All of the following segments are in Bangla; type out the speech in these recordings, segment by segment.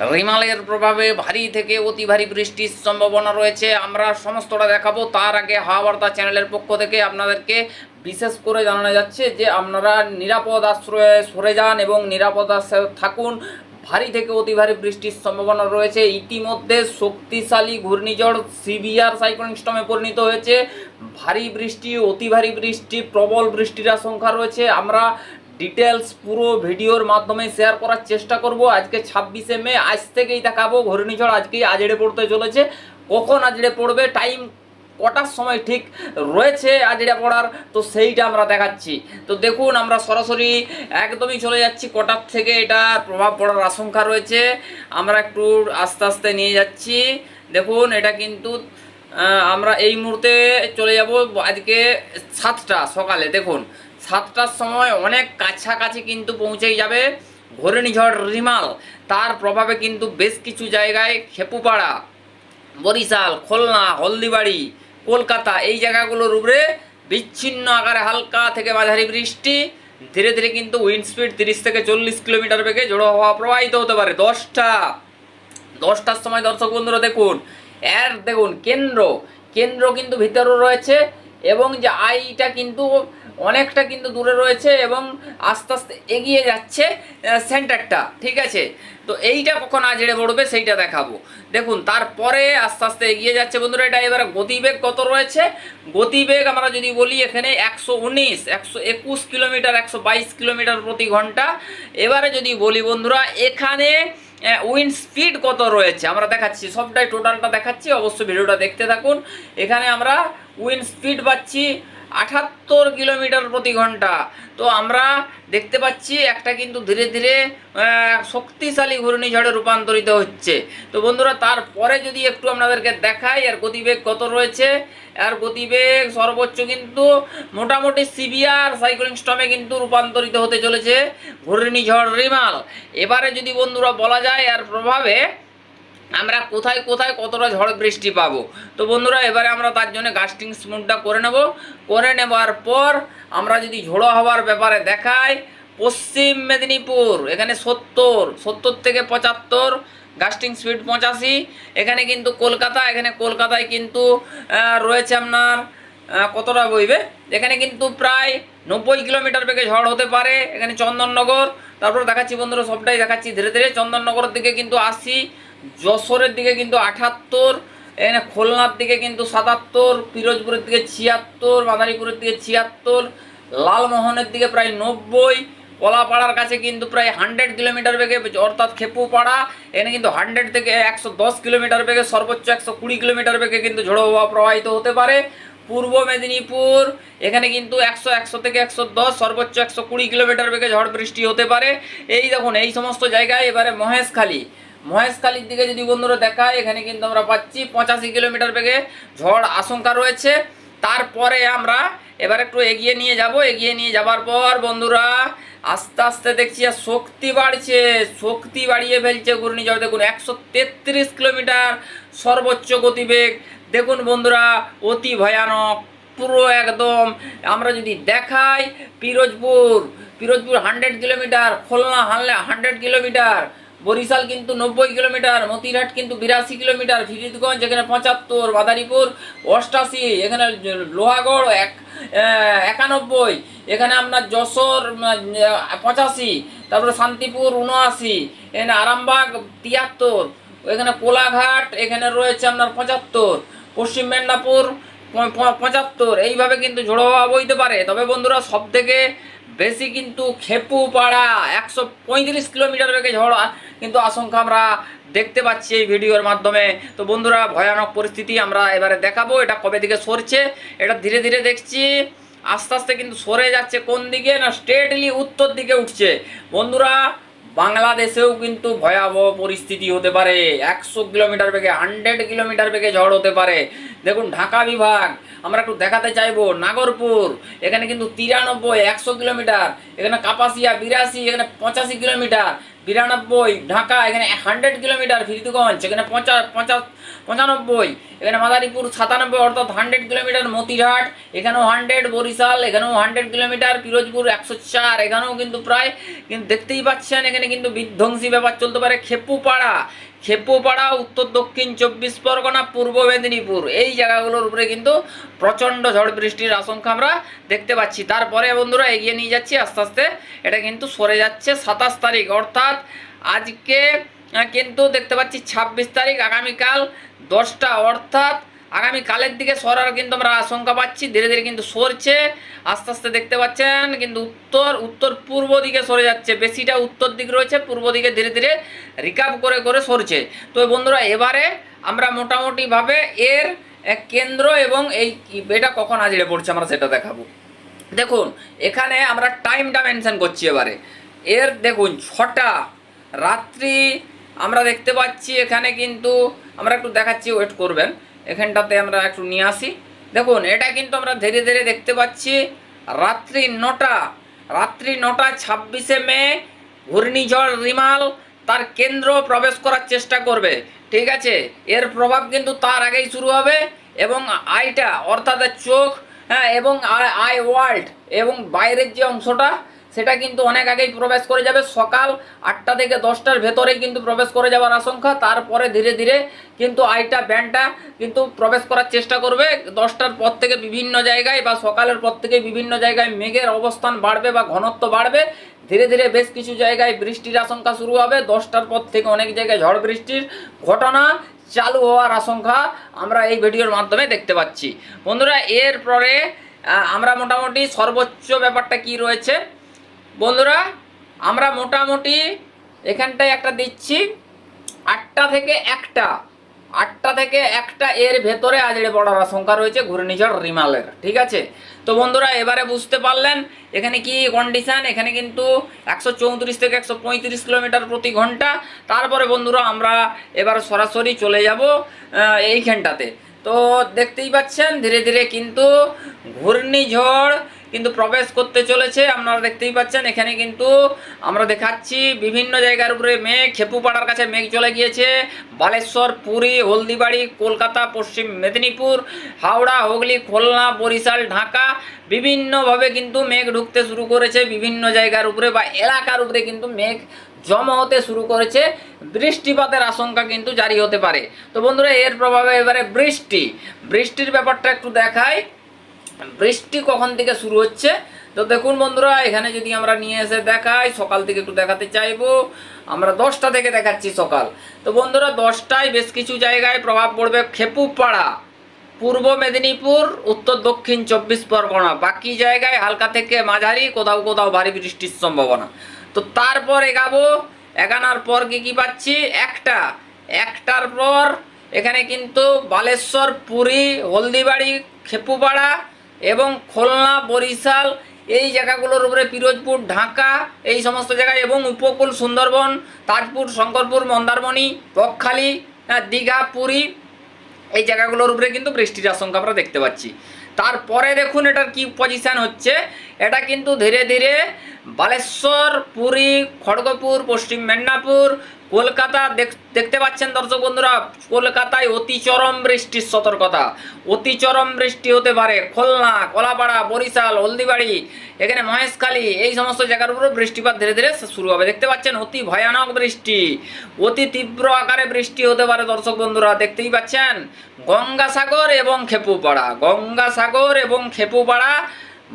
রিমালের প্রভাবে ভারী থেকে অতি ভারী বৃষ্টির সম্ভাবনা রয়েছে। আমরা সমস্তটা দেখাবো। তার আগে হাওয়া চ্যানেলের পক্ষ থেকে আপনাদেরকে বিশেষ করে জানানো যাচ্ছে যে, আপনারা নিরাপদ আশ্রয়ে সরে যান এবং নিরাপদ আশ্রয়ে থাকুন। ভারী থেকে অতি ভারী বৃষ্টির সম্ভাবনা রয়েছে। ইতিমধ্যে শক্তিশালী ঘূর্ণিঝড় সিভিয়ার সাইক্লোনিক স্টমে পরিণত হয়েছে। ভারী বৃষ্টি, অতি ভারী বৃষ্টি, প্রবল বৃষ্টির আশঙ্কা রয়েছে। আমরা ডিটেলস পুরো ভিডিওর মাধ্যমে শেয়ার করার চেষ্টা করব। আজকে ছাব্বিশে মে, আজ থেকেই দেখাবো। ঘূর্ণিঝড় আজকেই আজড়ে পড়তে চলেছে। কখন আজড়ে পড়বে? টাইম কটার সময় ঠিক রয়েছে আজড়ে পড়ার? তো সেইটা আমরা দেখাচ্ছি। তো দেখুন, আমরা সরাসরি একদমই চলে যাচ্ছি। কটার থেকে এটার প্রভাব পড়ার আশঙ্কা রয়েছে। আমরা একটু আস্তে আস্তে নিয়ে যাচ্ছি। দেখুন, এটা কিন্তু আমরা এই মুহূর্তে চলে যাব আজকে সাতটা সকালে। দেখুন সাতটার সময় অনেক কাছাকাছি কিন্তু পৌঁছেই যাবে ঘূর্ণিঝড় রিমাল। তার প্রভাবে কিন্তু বেশ কিছু জায়গায় খেপুপাড়া, বরিশাল, খুলনা, হলদিবাড়ি, কলকাতা এই জায়গাগুলোর উপরে বিচ্ছিন্ন আকারে হালকা থেকে মাঝারি বৃষ্টি। ধীরে ধীরে কিন্তু উইন্ড স্পিড তিরিশ থেকে চল্লিশ কিলোমিটার বেগে জড়ো হওয়া প্রবাহিত হতে পারে। দশটা, দশটার সময় দর্শক বন্ধুরা দেখুন, এর দেখুন কেন্দ্র কেন্দ্র কিন্তু ভিতরে রয়েছে এবং যে আইটা কিন্তু অনেকটা কিন্তু দূরে রয়েছে এবং আস্তে আস্তে এগিয়ে যাচ্ছে সেন্টারটা, ঠিক আছে? তো এইটা কখন আজড়ে পড়বে সেইটা দেখাবো। দেখুন, তারপরে আস্তে আস্তে এগিয়ে যাচ্ছে বন্ধুরা, এটা এবারে গতিবেগ কত রয়েছে? গতিবেগ আমরা যদি বলি এখানে একশো উনিশ, একশো একুশ কিলোমিটার, একশো বাইশ কিলোমিটার প্রতি ঘণ্টা। এবারে যদি বলি বন্ধুরা, এখানে উইন্ড স্পিড কত রয়েছে? আমরা দেখাচ্ছি, সবটাই টোটালটা দেখাচ্ছি, অবশ্যই ভিডিওটা দেখতে থাকুন। এখানে আমরা উইন্ড স্পিড পাচ্ছি আঠাত্তর কিলোমিটার প্রতি ঘণ্টা। তো আমরা দেখতে পাচ্ছি একটা কিন্তু ধীরে ধীরে শক্তিশালী ঘূর্ণিঝড়ে রূপান্তরিত হচ্ছে। তো বন্ধুরা, তারপরে যদি একটু আপনাদেরকে দেখাই আর গতিবেগ কত রয়েছে? আর গতিবেগ সর্বোচ্চ কিন্তু মোটামুটি সিভিয়ার সাইক্লিং স্টমে কিন্তু রূপান্তরিত হতে চলেছে ঘূর্ণিঝড় রিমাল। এবারে যদি বন্ধুরা বলা যায় আর প্রভাবে আমরা কোথায় কোথায় কতটা ঝড় বৃষ্টি পাবো? তো বন্ধুরা, এবারে আমরা তার জন্য গাস্টিং স্মুথটা করে নেব। করে নেবার পর আমরা যদি ঝোড়ো হওয়ার ব্যাপারে দেখাই, পশ্চিম মেদিনীপুর, এখানে সত্তর সত্তর থেকে পঁচাত্তর গাস্টিং স্পিড পঁচাশি। এখানে কিন্তু কলকাতা, এখানে কলকাতায় কিন্তু রয়েছে আপনার কতটা বইবে? এখানে কিন্তু প্রায় নব্বই কিলোমিটার বেগে ঝড় হতে পারে। এখানে চন্দননগর, তারপর দেখাচ্ছি বন্ধুরা, সবটাই দেখাচ্ছি ধীরে ধীরে। চন্দননগরের দিকে কিন্তু আশি যশোরের দিকে কিন্তু আঠাত্তর এখানে খুলনার দিকে কিন্তু সাতাত্তর, পিরোজপুরের দিকে ছিয়াত্তর, মাদারীপুরের দিকে ছিয়াত্তর, লালমোহনের দিকে প্রায় নব্বই, কলাপাড়ার কাছে কিন্তু প্রায় হান্ড্রেড কিলোমিটার বেগে অর্থাৎ খেপুপাড়া এখানে কিন্তু হান্ড্রেড থেকে একশো দশ কিলোমিটার বেগে, সর্বোচ্চ একশো কুড়ি কিলোমিটার বেগে কিন্তু ঝোড়ো হওয়া প্রবাহিত হতে পারে। পূর্ব মেদিনীপুর, এখানে কিন্তু একশো একশো থেকে একশো দশ, সর্বোচ্চ একশো কুড়ি কিলোমিটার বেগে ঝড় বৃষ্টি হতে পারে। এই দেখুন, এই সমস্ত জায়গায় এবারে মহেশখালী মহেশখালীর দিকে যদি বন্ধুরা দেখায়, এখানে কিন্তু আমরা পাচ্ছি পঁচাশি কিলোমিটার বেগে ঝড় আশঙ্কা রয়েছে। তারপরে আমরা এবার একটু এগিয়ে নিয়ে যাব। এগিয়ে নিয়ে যাবার পর বন্ধুরা আস্তে আস্তে দেখছি আর শক্তি বাড়ছে, শক্তি বাড়িয়ে ফেলছে ঘূর্ণিঝড়। দেখুন, একশো তেত্রিশ কিলোমিটার সর্বোচ্চ গতিবেগ। দেখুন বন্ধুরা, অতি ভয়ানক, পুরো একদম। আমরা যদি দেখাই, পিরোজপুর পিরোজপুর হান্ড্রেড কিলোমিটার, খুলনা হানলে হান্ড্রেড কিলোমিটার। বরিশাল কিন্তু নব্বই কিলোমিটার, মতিরহাট কিন্তু বিরাশি কিলোমিটার, ফিরিদগঞ্জ এখানে পঁচাত্তর, মাদারীপুর অষ্টাশি, এখানে লোহাগড় এক একানব্বই, এখানে আপনার যশোর পঁচাশি, তারপরে শান্তিপুর উনআশি, এখানে আরামবাগ তিয়াত্তর, এখানে কোলাঘাট, এখানে রয়েছে আপনার পঁচাত্তর, পশ্চিম মেদিনীপুর পঁচাত্তর, এইভাবে কিন্তু ঝোড়ো হওয়া বইতে পারে। তবে বন্ধুরা সব থেকে বেশি কিন্তু খেপুপাড়া, একশো পঁয়ত্রিশ কিলোমিটার বেগে ঝড়, কিন্তু আশঙ্কা আমরা দেখতে পাচ্ছি এই ভিডিওর মাধ্যমে। তো বন্ধুরা, ভয়ানক পরিস্থিতি আমরা এবারে দেখাবো, এটা কবে দিকে সরছে, এটা ধীরে ধীরে দেখছি, আস্তে আস্তে কিন্তু সরে যাচ্ছে কোন দিকে না স্ট্রেটলি উত্তর দিকে উঠছে। বন্ধুরা বাংলাদেশেও কিন্তু ভয়াবহ পরিস্থিতি হতে পারে। একশো কিলোমিটার বেগে হান্ড্রেড কিলোমিটার বেগে ঝড় হতে পারে। দেখুন, ঢাকা বিভাগ, আমরা একটু দেখাতে চাইব, নাগরপুর, এখানে কিন্তু তিরানব্বই, একশো কিলোমিটার, এখানে কাপাসিয়া, বিরাশি, এখানে পঁচাশি কিলোমিটার বিরানব্বই, ঢাকা, এখানে হান্ড্রেড কিলোমিটার, ফিরিদগঞ্জ, এখানে পঞ্চা পঞ্চা পঁচানব্বই, এখানে মাদারীপুর সাতানব্বই, অর্থাৎ হান্ড্রেড কিলোমিটার মতিহাট এখানেও হান্ড্রেড বরিশাল, এখানেও হান্ড্রেড কিলোমিটার, পিরোজপুর একশো চার, এখানেও কিন্তু প্রায়, কিন্তু দেখতেই পাচ্ছেন, এখানে কিন্তু বিধ্বংসী ব্যাপার চলতে পারে, খেপুপাড়া খেপুপাড়া, উত্তর দক্ষিণ চব্বিশ পরগনা, পূর্ব মেদিনীপুর। এই জায়গাগুলোর উপরে কিন্তু প্রচণ্ড ঝড় বৃষ্টির আশঙ্কা আমরা দেখতে পাচ্ছি। তারপরে বন্ধুরা এগিয়ে নিয়ে যাচ্ছি আস্তে আস্তে। এটা কিন্তু সরে যাচ্ছে সাতাশ তারিখ। অর্থাৎ আজকে কিন্তু দেখতে পাচ্ছি ছাব্বিশ তারিখ, আগামীকাল দশটা। অর্থাৎ আগামী কালের দিকে সরার কিন্তু আমরা আশঙ্কা পাচ্ছি। ধীরে ধীরে কিন্তু সরছে। আস্তে আস্তে দেখতে পাচ্ছেন, কিন্তু উত্তর উত্তর পূর্ব দিকে সরে যাচ্ছে। বেশিটা উত্তর দিক রয়েছে, পূর্ব দিকে ধীরে ধীরে রিকাভ করে করে সরছে। তো বন্ধুরা, এবারে আমরা মোটামুটিভাবে এর কেন্দ্র এবং এই এটা কখন আজড়ে পড়ছে আমরা সেটা দেখাবো। দেখুন, এখানে আমরা টাইমটা মেনশন করছি এবারে। এর দেখুন, ছটা রাত্রি আমরা দেখতে পাচ্ছি। এখানে কিন্তু আমরা একটু দেখাচ্ছি ওয়েট করবেন। এখানটাতে আমরা একটু নিয়ে আসি। দেখুন, এটা কিন্তু আমরা ধীরে ধীরে দেখতে পাচ্ছি। রাত্রি নটা রাত্রি নটা ছাব্বিশে মে, ঘূর্ণিঝড় রিমাল, তার কেন্দ্র প্রবেশ করার চেষ্টা করবে। ঠিক আছে? এর প্রভাব কিন্তু তার আগেই শুরু হবে এবং আইটা, অর্থাৎ চোখ হ্যাঁ এবং আই- ওয়ার্ল্ড এবং বাইরের যে অংশটা সেটা কিন্তু অনেক আগেই প্রবেশ করে যাবে। সকাল আটটা থেকে দশটার ভেতরেই কিন্তু প্রবেশ করে যাওয়ার আশঙ্কা। তারপরে ধীরে ধীরে কিন্তু আইটা, ব্যান্ডটা কিন্তু প্রবেশ করার চেষ্টা করবে। দশটার পর থেকে বিভিন্ন জায়গায় বা সকালের পর থেকে বিভিন্ন জায়গায় মেঘের অবস্থান বাড়বে বা ঘনত্ব বাড়বে। ধীরে ধীরে বেশ কিছু জায়গায় বৃষ্টির আশঙ্কা শুরু হবে। দশটার পর থেকে অনেক জায়গায় ঝড় বৃষ্টির ঘটনা চালু হওয়ার আশঙ্কা আমরা এই ভিডিওর মাধ্যমে দেখতে পাচ্ছি। বন্ধুরা, এরপরে আমরা মোটামুটি সর্বোচ্চ ব্যাপারটা কি রয়েছে? বন্ধুরা, আমরা মোটামুটি এখানটায় একটা দিচ্ছি আটটা থেকে একটা। আটটা থেকে একটা এর ভেতরে আজড়ে পড়ার আশঙ্কা রয়েছে ঘূর্ণিঝড় রিমালের, ঠিক আছে? তো বন্ধুরা, এবারে বুঝতে পারলেন, এখানে কি কন্ডিশান এখানে কিন্তু একশো চৌত্রিশ থেকে একশো পঁয়ত্রিশ কিলোমিটার প্রতি ঘণ্টা। তারপরে বন্ধুরা, আমরা এবার সরাসরি চলে যাব এইখানটাতে। তো দেখতেই পাচ্ছেন, ধীরে ধীরে কিন্তু ঘূর্ণিঝড় কিন্তু প্রবেশ করতে চলেছে, আপনারা দেখতেই পাচ্ছেন। এখানে কিন্তু আমরা দেখাচ্ছি বিভিন্ন জায়গার উপরে মেঘ, খেপুপাড়ার কাছে মেঘ চলে গিয়েছে। বালেশ্বর, পুরী, হলদিবাড়ি, কলকাতা, পশ্চিম মেদিনীপুর, হাওড়া, হুগলি, খুলনা, বরিশাল, ঢাকা বিভিন্নভাবে কিন্তু মেঘ ঢুকতে শুরু করেছে। বিভিন্ন জায়গার উপরে বা এলাকার উপরে কিন্তু মেঘ জমা হতে শুরু করেছে। বৃষ্টিপাতের আশঙ্কা কিন্তু জারি হতে পারে। তো বন্ধুরা, এর প্রভাবে এবারে বৃষ্টি। বৃষ্টির ব্যাপারটা একটু দেখাই। বৃষ্টি কখন থেকে শুরু হচ্ছে? তো দেখুন বন্ধুরা, এখানে যদি আমরা নিয়ে এসে দেখাই, সকাল থেকে একটু দেখাতে চাইব। আমরা দশটা থেকে দেখাচ্ছি সকাল। তো বন্ধুরা, দশটায় বেশ কিছু জায়গায় প্রভাব পড়বে খেপুপাড়া, পূর্ব মেদিনীপুর, উত্তর দক্ষিণ চব্বিশ পরগনা। বাকি জায়গায় হালকা থেকে মাঝারি, কোথাও কোথাও ভারী বৃষ্টির সম্ভাবনা। তো তারপর এগাবো, এগানোর পর কি কী পাচ্ছি? একটা। একটার পর এখানে কিন্তু বালেশ্বর, পুরী, হলদিবাড়ি, খেপুপাড়া এবং খুলনা, বরিশাল, এই জায়গাগুলোর উপরে পিরোজপুর, ঢাকা, এই সমস্ত জায়গায় এবং উপকূল সুন্দরবন, তাজপুর, শঙ্করপুর, মন্দারমণি, বকখালি দীঘা, পুরী, এই জায়গাগুলোর উপরে কিন্তু বৃষ্টির আশঙ্কা আমরা দেখতে পাচ্ছি। তারপরে দেখুন এটার কি পজিশন হচ্ছে। এটা কিন্তু ধীরে ধীরে বালেশ্বর, পুরী, খড়গপুর, পশ্চিম মেদিনীপুর, কলকাতা দেখ- দেখতে পাচ্ছেন দর্শক বন্ধুরা, কলকাতায় অতি চরম বৃষ্টির সতর্কতা। অতি চরম বৃষ্টি হতে পারে, খুলনা, কলাপাড়া, বরিশাল, হলদিবাড়ি, এখানে মহেশখালী, এই সমস্ত জায়গার উপরে বৃষ্টিপাত ধীরে ধীরে শুরু হবে। দেখতে পাচ্ছেন অতি ভয়ানক বৃষ্টি, অতি তীব্র আকারে বৃষ্টি হতে পারে দর্শক বন্ধুরা, দেখতেই পাচ্ছেন গঙ্গাসাগর এবং খেপুপাড়া। গঙ্গাসাগর এবং খেপুপাড়া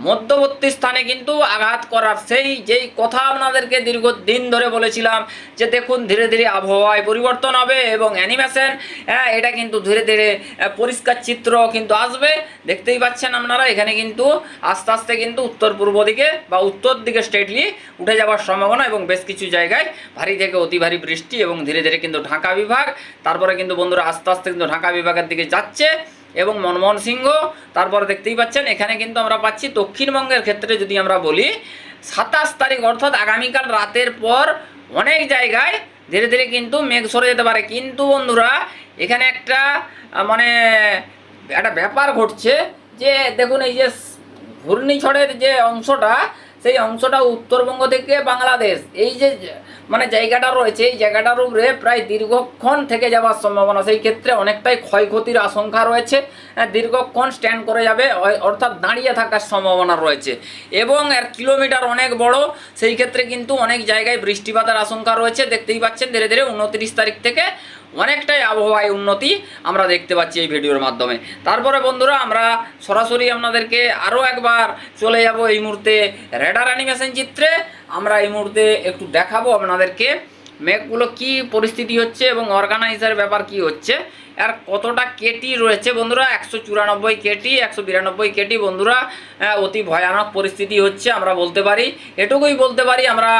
মধ্যবর্তী স্থানে কিন্তু আঘাত করার সেই যেই কথা আপনাদেরকে দীর্ঘদিন ধরে বলেছিলাম যে দেখুন ধীরে ধীরে আবহাওয়ায় পরিবর্তন হবে এবং অ্যানিমেশন হ্যাঁ এটা কিন্তু ধীরে ধীরে পরিষ্কার চিত্র কিন্তু আসবে। দেখতেই পাচ্ছেন আপনারা, এখানে কিন্তু আস্তে আস্তে কিন্তু উত্তর পূর্ব দিকে বা উত্তর দিকে স্টেটলি উঠে যাওয়ার সম্ভাবনা এবং বেশ কিছু জায়গায় ভারী থেকে অতি ভারী বৃষ্টি এবং ধীরে ধীরে কিন্তু ঢাকা বিভাগ, তারপরে কিন্তু বন্ধুরা আস্তে আস্তে কিন্তু ঢাকা বিভাগের দিকে যাচ্ছে। এবং মনমোহন সিংহ, তারপরে দেখতেই পাচ্ছেন, এখানে কিন্তু আমরা পাচ্ছি দক্ষিণবঙ্গের ক্ষেত্রে যদি আমরা বলি, সাতাশ তারিখ অর্থাৎ আগামীকাল রাতের পর অনেক জায়গায় ধীরে ধীরে কিন্তু মেঘ সরে যেতে পারে। কিন্তু বন্ধুরা, এখানে একটা মানে একটা ব্যাপার ঘটছে যে, দেখুন এই যে ঘূর্ণিঝড়ের যে অংশটা সেই অংশটা উত্তরবঙ্গ থেকে বাংলাদেশ। এই যে মানে জায়গাটা রয়েছে, এই জায়গাটার উপরে প্রায় দীর্ঘক্ষণ থেকে যাওয়ার সম্ভাবনা। সেই ক্ষেত্রে অনেকটাই ক্ষয়ক্ষতির আশঙ্কা রয়েছে। দীর্ঘক্ষণ স্ট্যান্ড করে যাবে অর্থাৎ দাঁড়িয়ে থাকার সম্ভাবনা রয়েছে। এবং এর কিলোমিটার অনেক বড়, সেই ক্ষেত্রে কিন্তু অনেক জায়গায় বৃষ্টিপাতের আশঙ্কা রয়েছে। দেখতেই পাচ্ছেন, ধীরে ধীরে উনত্রিশ তারিখ থেকে অনেকটাই আবহাওয়ায় উন্নতি আমরা দেখতে পাচ্ছি এই ভিডিওর মাধ্যমে। তারপরে বন্ধুরা, আমরা সরাসরি আপনাদেরকে আরও একবার চলে যাব এই মুহূর্তে রেডার অ্যানিমেশন চিত্রে। আমরা এই মুহূর্তে একটু দেখাবো আপনাদেরকে, মেঘগুলো কি পরিস্থিতি হচ্ছে এবং অর্গানাইজার ব্যাপার কি হচ্ছে। আর কতটা কেটি রয়েছে বন্ধুরা? একশো চুরানব্বই কেটি, একশো বিরানব্বই কেটি বন্ধুরা। অতি ভয়ানক পরিস্থিতি হচ্ছে আমরা বলতে পারি। এটুকুই বলতে পারি, আমরা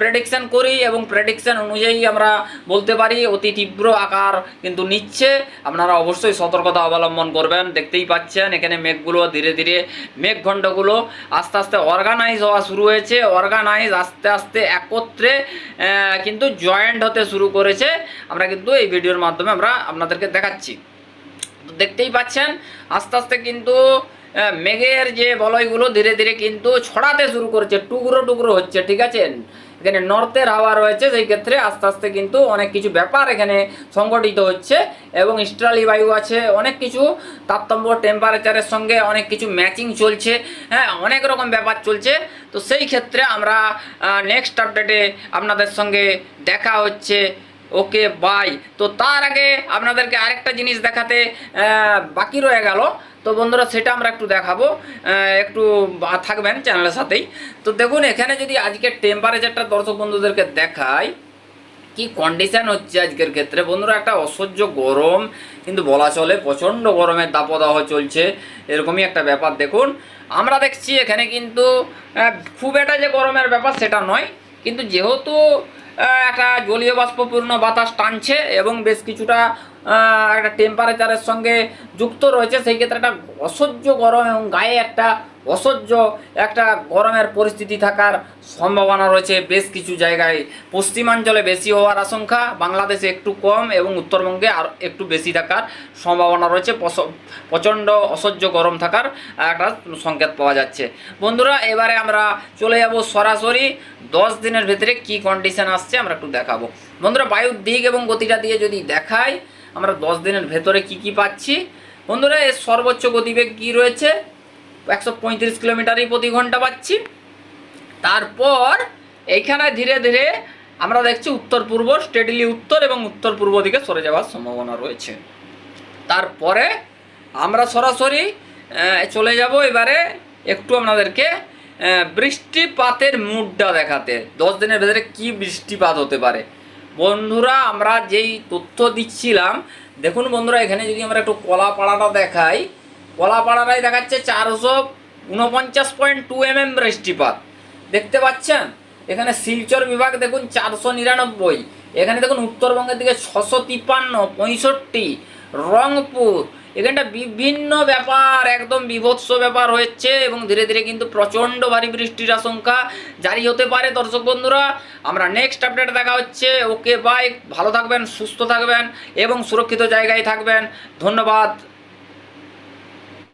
প্রেডিকশান করি এবং প্রেডিকশান অনুযায়ী আমরা বলতে পারি, অতি তীব্র আকার কিন্তু নিচ্ছে। আপনারা অবশ্যই সতর্কতা অবলম্বন করবেন। দেখতেই পাচ্ছেন, এখানে মেঘগুলো ধীরে ধীরে মেঘখণ্ডগুলো আস্তে আস্তে অর্গানাইজ হওয়া শুরু হয়েছে। অর্গানাইজ আস্তে আস্তে একত্রে কিন্তু জয়েন্ট হতে শুরু করেছে। আমরা কিন্তু এই ভিডিওর মাধ্যমে আমরা আপনাদেরকে দেখাচ্ছি। তো দেখতেই পাচ্ছেন, আস্তে আস্তে কিন্তু মেঘের যে বলয়গুলো ধীরে ধীরে কিন্তু ছড়াতে শুরু করেছে, টুকরো টুকরো হচ্ছে, ঠিক আছে? এখানে নর্থের হাওয়া রয়েছে, সেই ক্ষেত্রে আস্তে আস্তে কিন্তু অনেক কিছু ব্যাপার এখানে সংগঠিত হচ্ছে এবং ইস্ট্রালি বায়ু আছে, অনেক কিছু তাপতম্য টেম্পারেচারের সঙ্গে অনেক কিছু ম্যাচিং চলছে হ্যাঁ অনেক রকম ব্যাপার চলছে। তো সেই ক্ষেত্রে আমরা নেক্সট আপডেটে আপনাদের সঙ্গে দেখা হচ্ছে। ওকে বাই তো তার আগে আপনাদেরকে আরেকটা জিনিস দেখাতে বাকি রয়ে গেল। তো বন্ধুরা, সেটা আমরা একটু দেখাবো। একটু থাকবেন চ্যানেলের সাথেই। তো দেখুন, এখানে যদি আজকের টেম্পারেচারটা দর্শক বন্ধুদেরকে দেখাই, কি কন্ডিশন হচ্ছে আজকের ক্ষেত্রে? বন্ধুরা, একটা অসহ্য গরম, কিন্তু বলা চলে, প্রচণ্ড গরমের দাপদাহ চলছে। এরকমই একটা ব্যাপার, দেখুন। আমরা দেখছি এখানে কিন্তু খুব একটা যে গরমের ব্যাপার সেটা নয়, কিন্তু যেহেতু একটা জলীয় বাষ্পপূর্ণ বাতাস টানছে এবং বেশ কিছুটা একটা টেম্পারেচারের সঙ্গে যুক্ত রয়েছে, সেই ক্ষেত্রে একটা অসহ্য গরম এবং গায়ে একটা অসহ্য একটা গরমের পরিস্থিতি থাকার সম্ভাবনা রয়েছে বেশ কিছু জায়গায়। পশ্চিমাঞ্চলে বেশি হওয়ার আশঙ্কা, বাংলাদেশে একটু কম এবং উত্তরবঙ্গে আর একটু বেশি থাকার সম্ভাবনা রয়েছে প্রচণ্ড অসহ্য গরম থাকার একটা সংকেত পাওয়া যাচ্ছে। বন্ধুরা, এবারে আমরা চলে যাব সরাসরি, দশ দিনের ভেতরে কি কন্ডিশন আসছে আমরা একটু দেখাবো। বন্ধুরা, বায়ুর দিক এবং গতিটা দিয়ে যদি দেখাই আমরা দশ দিনের ভেতরে কি কি পাচ্ছি? বন্ধুরা, এর সর্বোচ্চ গতিবেগ কি রয়েছে? একশো পঁয়ত্রিশ কিলোমিটারই প্রতি ঘণ্টা পাচ্ছি। তারপর এইখানে ধীরে ধীরে আমরা দেখছি উত্তর পূর্ব স্টেডিলি উত্তর এবং উত্তর পূর্ব দিকে সরে যাওয়ার সম্ভাবনা রয়েছে। তারপরে আমরা সরাসরি চলে যাব এবারে একটু আপনাদেরকে বৃষ্টিপাতের মুডটা দেখাতে। দশ দিনের ভেতরে কি বৃষ্টিপাত হতে পারে? বন্ধুরা, আমরা যেই তথ্য দিচ্ছিলাম, দেখুন বন্ধুরা, এখানে যদি আমরা একটু কলাপাড়াটা দেখাই, কলাপাড়াটাই দেখাচ্ছে চারশো উনপঞ্চাশ পয়েন্ট টু এম এম বৃষ্টিপাত। দেখতে পাচ্ছেন? এখানে শিলচর বিভাগ, দেখুন, চারশো নিরানব্বই। এখানে দেখুন, উত্তরবঙ্গের দিকে ছশো তিপ্পান্ন পঁয়ষট্টি। রংপুর এখানটা বিভিন্ন ব্যাপার, একদম বিভৎস ব্যাপার হচ্ছে এবং ধীরে ধীরে কিন্তু প্রচণ্ড ভারী বৃষ্টির আশঙ্কা জারি হতে পারে দর্শক বন্ধুরা। আমরা নেক্সট আপডেট দেখা হচ্ছে। ওকে বাই ভালো থাকবেন, সুস্থ থাকবেন এবং সুরক্ষিত জায়গায় থাকবেন। ধন্যবাদ।